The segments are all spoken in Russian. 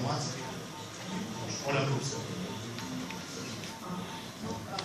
инноваций. Оля Крупская.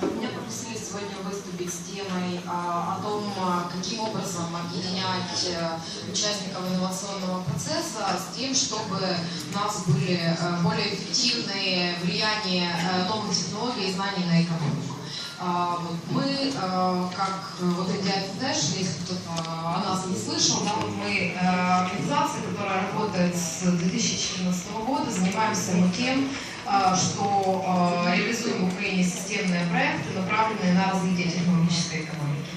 Меня попросили сегодня выступить с темой а, о том, а, каким образом объединять а, участников инновационного процесса с тем, чтобы у нас были а, более эффективные влияния а, новых технологий и знаний на экономику. А, мы, а, как вот NDI Foundation, если кто-то о нас не слышал, да, вот мы а, организация, которая работает с 2014 года, занимаемся мы тем, а, что а, реализуем в Украине системные проекты, направленные на развитие технологической экономики.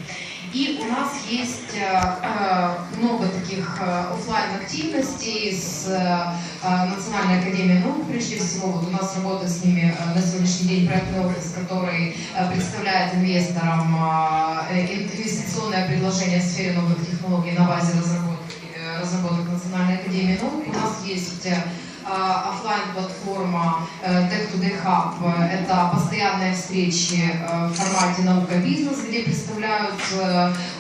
И у нас есть а, много таких офлайн активностей с Национальной академией наук, прежде всего. Вот у нас работает с ними на сегодняшний день проектный офис, который представляет инвесторам инвестиционное предложение в сфере новых технологий на базе разработки, э, разработок Национальной академии наук. У нас есть офлайн платформа Tech Today Hub. Это постоянные встречи в формате наука-бизнес, где представляют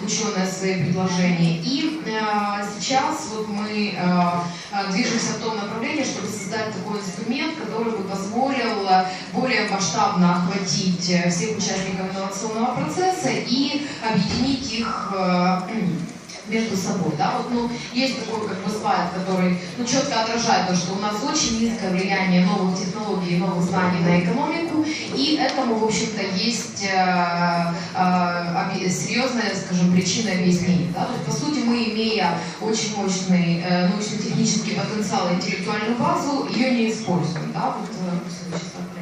ученые свои предложения. И сейчас вот мы движемся в том направлении, чтобы создать такой инструмент, который бы позволил более масштабно охватить всех участников инновационного процесса и объединить их между собой. Да? Вот, ну, есть такой как бы слайд, который ну, четко отражает то, что у нас очень низкое влияние новых технологий новых знаний на экономику, и этому, в общем-то, есть э, э, серьезная, скажем, причина объяснения. Да? То есть, по сути, мы, имея очень мощный э, научно-технический потенциал и интеллектуальную базу, ее не используем. Да? Вот, э,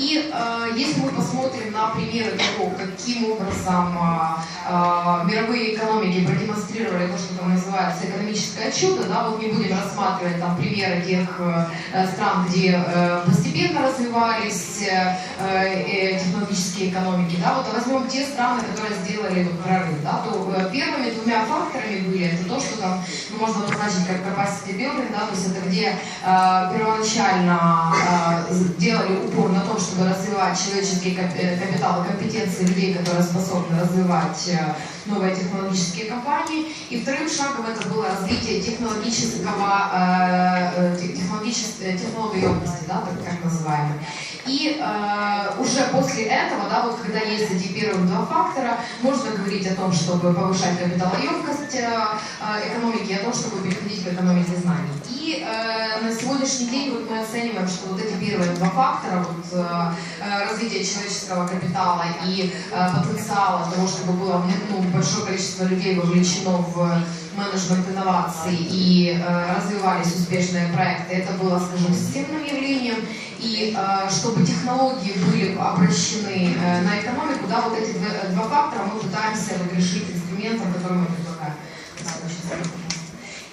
и э, если мы посмотрим на примеры того, каким образом э, э, мировые экономики продемонстрировали то, что там называется экономическое чудо, да, вот не будем рассматривать там примеры тех э, стран, где э, постепенно развивались э, э, технологические экономики, да, вот возьмем те страны, которые сделали вот, прорыв, да, то э, первыми двумя факторами были это то, что там ну, можно обозначить как capacity building, да, то есть это где э, первоначально э, делали упор на том, чтобы развивать человеческий э, капитал и компетенции людей, которые способны развивать э, новые технологические компании. И вторым шагом это было развитие технологического, э, технологической, области, да, так как называемой. И э, уже после этого, да, вот когда есть эти первые два фактора, можно говорить о том, чтобы повышать капиталоемкость э, экономики, о том, чтобы переходить к экономике знаний. И э, на сегодняшний день вот мы оцениваем, что вот эти первые два фактора, вот, э, развитие человеческого капитала и э, потенциала того, чтобы было ну, большое количество людей вовлечено в менеджмент инноваций и э, развивались успешные проекты, это было, скажем, системным явлением. И э, чтобы технологии были обращены э, на экономику, да, вот эти два, два фактора мы пытаемся решить инструментом, который мы предлагаем.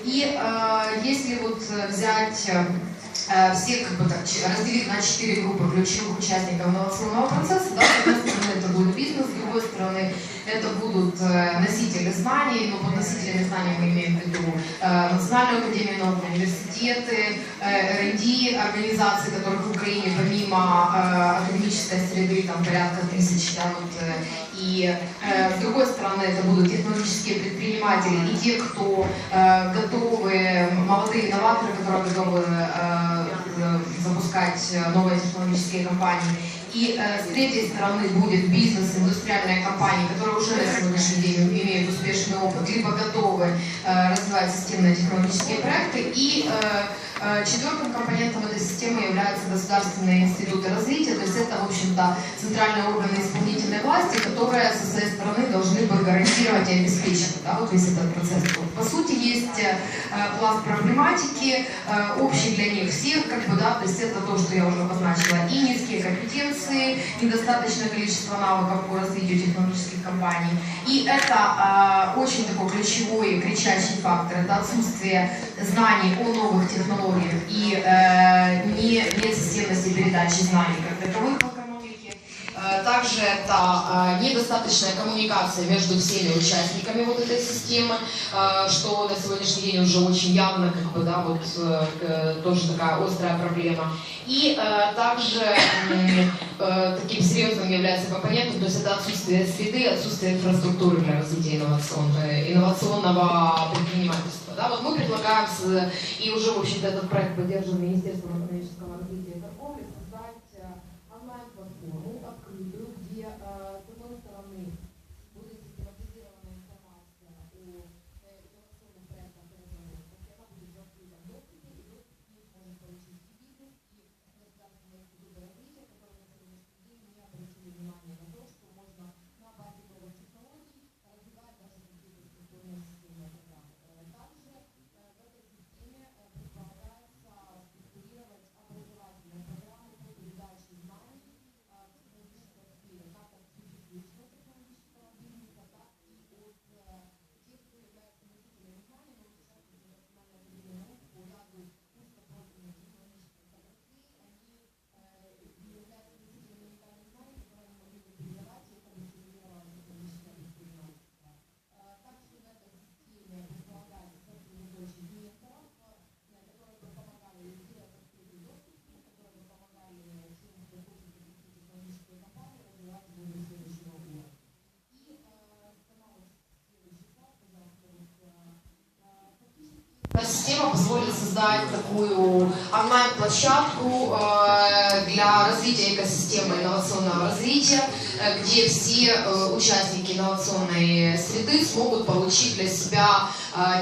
И э, если вот взять э, все как бы так, разделить на четыре группы ключевых участников инновационного процесса, да, с одной стороны это будет бизнес, с другой стороны это будут э, носители знаний, но под носителями знаний мы имеем в виду э, Национальную академию наук, университеты, э, R&D организации, которых в Украине помимо академической среды там порядка тысяч, да, вот, и с другой стороны это будут технологические предприниматели и те, кто готовы, молодые инноваторы, которые готовы запускать новые технологические компании. И э, с третьей стороны будет бизнес, индустриальная компания, которая уже на сегодняшний день имеет успешный опыт, либо готовы э, развивать системные технологические проекты. И э, Э, четвертым компонентом этой системы являются государственные институты развития, то есть это, в общем-то, центральные органы исполнительной власти, которые со своей стороны должны бы гарантировать и обеспечивать да, вот весь этот процесс. По сути, есть э, пласт проблематики, э, общий для них всех, как бы, да, то есть это то, что я уже обозначила, и низкие компетенции, недостаточное количество навыков по развитию технологических компаний. И это очень такой ключевой, кричащий фактор, это отсутствие знаний о новых технологиях и э, не, нет системности передачи знаний как таковых Также это э, недостаточная коммуникация между всеми участниками вот этой системы, э, что на сегодняшний день уже очень явно, как бы, да, вот э, э, тоже такая острая проблема. И э, также э, таким серьезным является компонентом, то есть это отсутствие среды, отсутствие инфраструктуры для развития инновационного, инновационного предпринимательства. Да, вот мы предлагаем, и уже, в общем-то, этот проект поддержан Министерством экономического развития и торговли, создать э, онлайн-платформу открытую, где, э, с одной стороны, будет систематизирована информация о э, инновационных проектах и разработках, и она будет в открытом доступе, и доступ к ней может получить и бизнес, и государственные институты развития, которые на сегодняшний день не обратили внимания на то, что можно на базе новых технологий развивать даже какие-то структурные системные программы. Э, Также э, в этой системе э, предполагается структурировать образовательные программы по передаче знаний э, в технологической сфере, как от существующего технологического бизнеса, так и от э, тех, кто является носителями знаний, но сейчас уже Национальная академия наук по ряду узкопрофильных технологических отраслей, они э, являются носителями уникальных знаний, которые они могли бы передавать, и это бы стимулировало технологическое предпринимательство. Э, Также в этой системе предполагается сосредоточить инвесторов, э, которые бы помогали им сделать открытый доступ, которые бы помогали тем, кто хочет запустить технологическую компанию, развивать его до следующего уровня. И э, сама вот следующий слайд, пожалуйста, вот, э, э, фактически эта система позволит создать такую онлайн-площадку э, для развития экосистемы инновационного развития, э, где все э, участники инновационной среды смогут получить для себя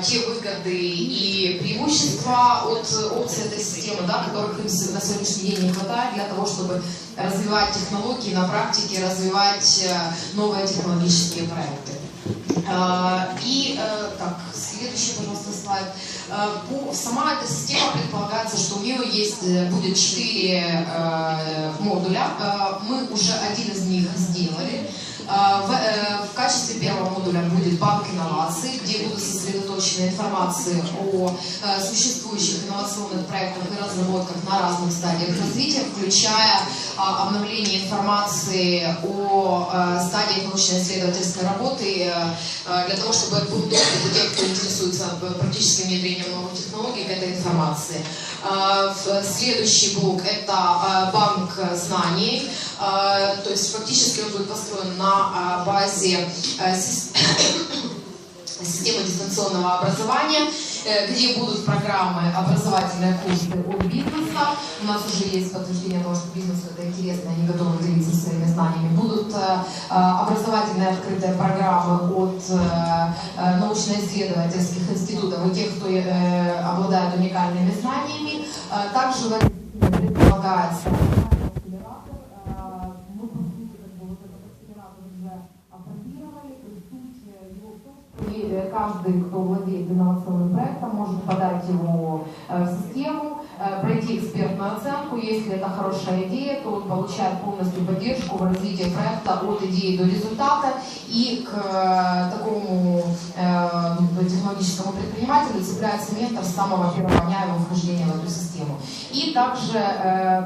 те выгоды и преимущества от опций этой системы, да, которых им на сегодняшний день не хватает для того, чтобы развивать технологии на практике, развивать новые технологические проекты. И так, следующий, пожалуйста, слайд. Э, Сама эта система предполагается, что у нее есть, э, будет четыре э, модуля. Мы уже один из них сделали. Э, В, э, в качестве первого модуля будет банк инноваций, где будут сосредоточены информации о э, существующих инновационных проектах и разработках на разных стадиях развития, включая а, обновление информации о э, стадиях научно-исследовательской работы для того, чтобы был доступ у тех, кто интересуется практическим внедрением новых технологий к этой информации. В- Следующий блок – это банк знаний, то есть фактически он будет построен на э, базе э, сис- системы дистанционного образования, э, где будут программы образовательные курсы от бизнеса. У нас уже есть подтверждение того, что бизнесу это интересно, они готовы делиться своими знаниями. Будут э, образовательные открытые программы от научно-исследовательских институтов и тех, кто обладает уникальными знаниями. Также предполагается акселератор. Э, Мы, по сути, как бы вот этот акселератор уже опробировали. И суть э, его в том, что и, э, каждый, кто владеет инновационным проектом, может подать его э, в систему, э, пройти экспертную оценку. Если это хорошая идея, то он получает полностью поддержку в развитии проекта от идеи до результата. И к э, такому э, технологическому предпринимателю цепляется ментор с самого первого дня его вхождения в эту систему. И также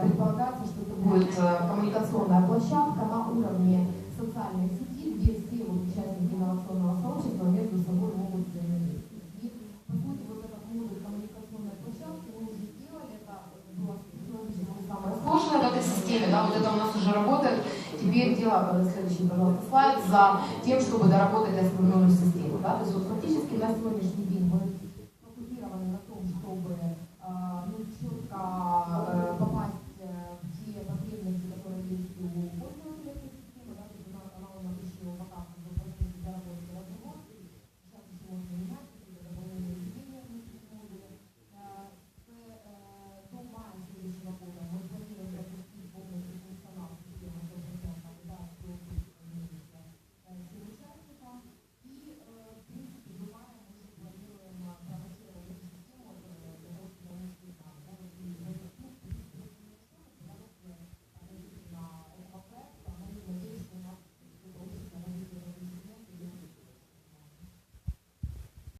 предполагается, что будет э, коммуникационная площадка на уровне социальной сети, где все участники инновационного сообщества между собой могут взаимодействовать. И, по сути, вот этот модуль коммуникационной площадки мы уже сделали, это было технологически самое сложное в этой системе, да, вот это у нас уже работает. Теперь дело, следующий, пожалуйста, слайд, за тем, чтобы доработать основную систему. Да? То есть вот фактически на сегодняшний день мы